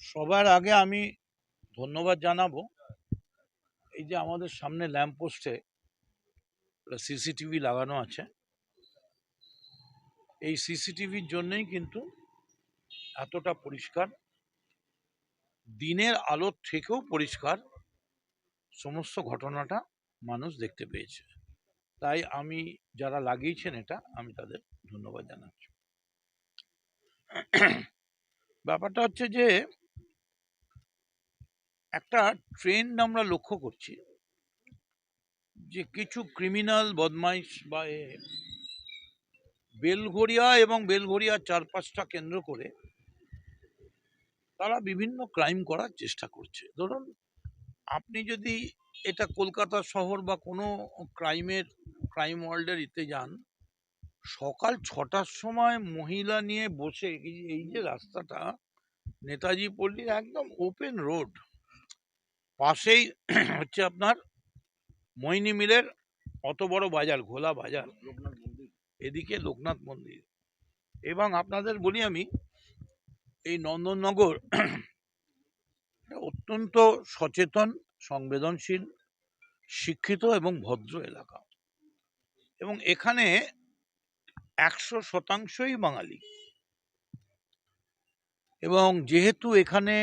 সবার আগে আমি ধন্যবাদ জানাব। এই যে আমাদের সামনে ল্যাম্প পোস্টে সিসিটিভি লাগানো আছে। এই সিসিটিভির জন্যই কিন্তু এতটা পরিষ্কার। দিনের আলোর থেকেও পরিষ্কার সমস্ত ঘটনাটা মানুষ দেখতে পেয়েছে। তাই আমি যারা লাগিয়েছেন এটা আমি তাদের ধন্যবাদ জানাচ্ছি। ব্যাপারটা হচ্ছে যে, একটা ট্রেন্ড আমরা লক্ষ্য করছি যে কিছু ক্রিমিনাল বদমাইশ বা বেলঘরিয়া এবং বেলঘরিয়ার চারপাশটা কেন্দ্র করে তারা বিভিন্ন ক্রাইম করার চেষ্টা করছে। ধরুন, আপনি যদি এটা কলকাতা শহর বা কোনো ক্রাইমের, ক্রাইম ওয়ার্ল্ডের ইতে যান সকাল ছটার সময় মহিলা নিয়ে বসে এই যে- রাস্তাটা নেতাজি পল্লীর একদম ওপেন রোড পাশেই হচ্ছে আপনার মৈনি মিলের অত বড় বাজার ঘোলা বাজার। এদিকে লোকনাথ মন্দির। এবং আপনাদের বলি আমি এই নন্দননগর অত্যন্ত সচেতন সংবেদনশীল শিক্ষিত এবং ভদ্র এলাকা। এবং এখানে একশো শতাংশই বাঙালি। এবং যেহেতু এখানে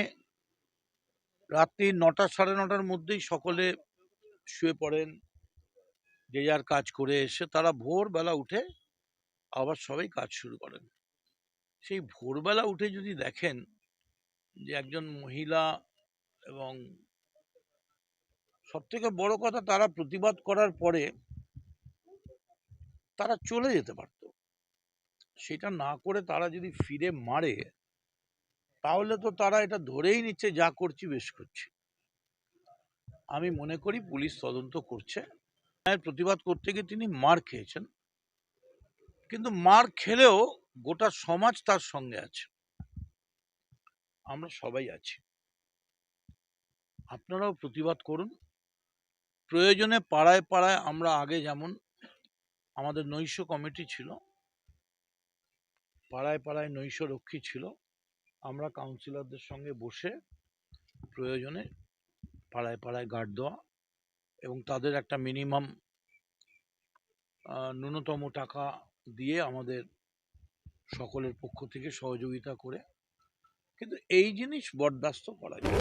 রাত্রি নটা, সাড়ে নটার মধ্যেই সকলে শুয়ে পড়েন, যে যার কাজ করে এসে তারা ভোরবেলা উঠে আবার সবাই কাজ শুরু করেন। সেই ভোরবেলা উঠে যদি দেখেন যে একজন মহিলা এবং সব থেকে বড় কথা, তারা প্রতিবাদ করার পরে তারা চলে যেতে পারত। সেটা না করে তারা যদি ফিরে মারে, তাহলে তো তারা এটা ধরেই নিচ্ছে, যা করছি বেশ করছি। আমি মনে করি পুলিশ তদন্ত করছে। প্রতিবাদ করতে গিয়ে তিনি মার খেয়েছেন। কিন্তু মার খেলেও গোটা সমাজ তার সঙ্গে আছে। আমরা সবাই আছি। আপনারাও প্রতিবাদ করুন। প্রয়োজনে পাড়ায় পাড়ায় আমরা আগে যেমন আমাদের নৈশ কমিটি ছিল পাড়ায় পাড়ায় নৈশ রক্ষী ছিল আমরা কাউন্সিলরদের সঙ্গে বসে প্রয়োজনে পাড়ায় পাড়ায় গার্ড দেওয়া এবং তাদের একটা মিনিমাম ন্যূনতম টাকা দিয়ে আমাদের সকলের পক্ষ থেকে সহযোগিতা করে কিন্তু এই জিনিস বরদাস্ত করা যায়।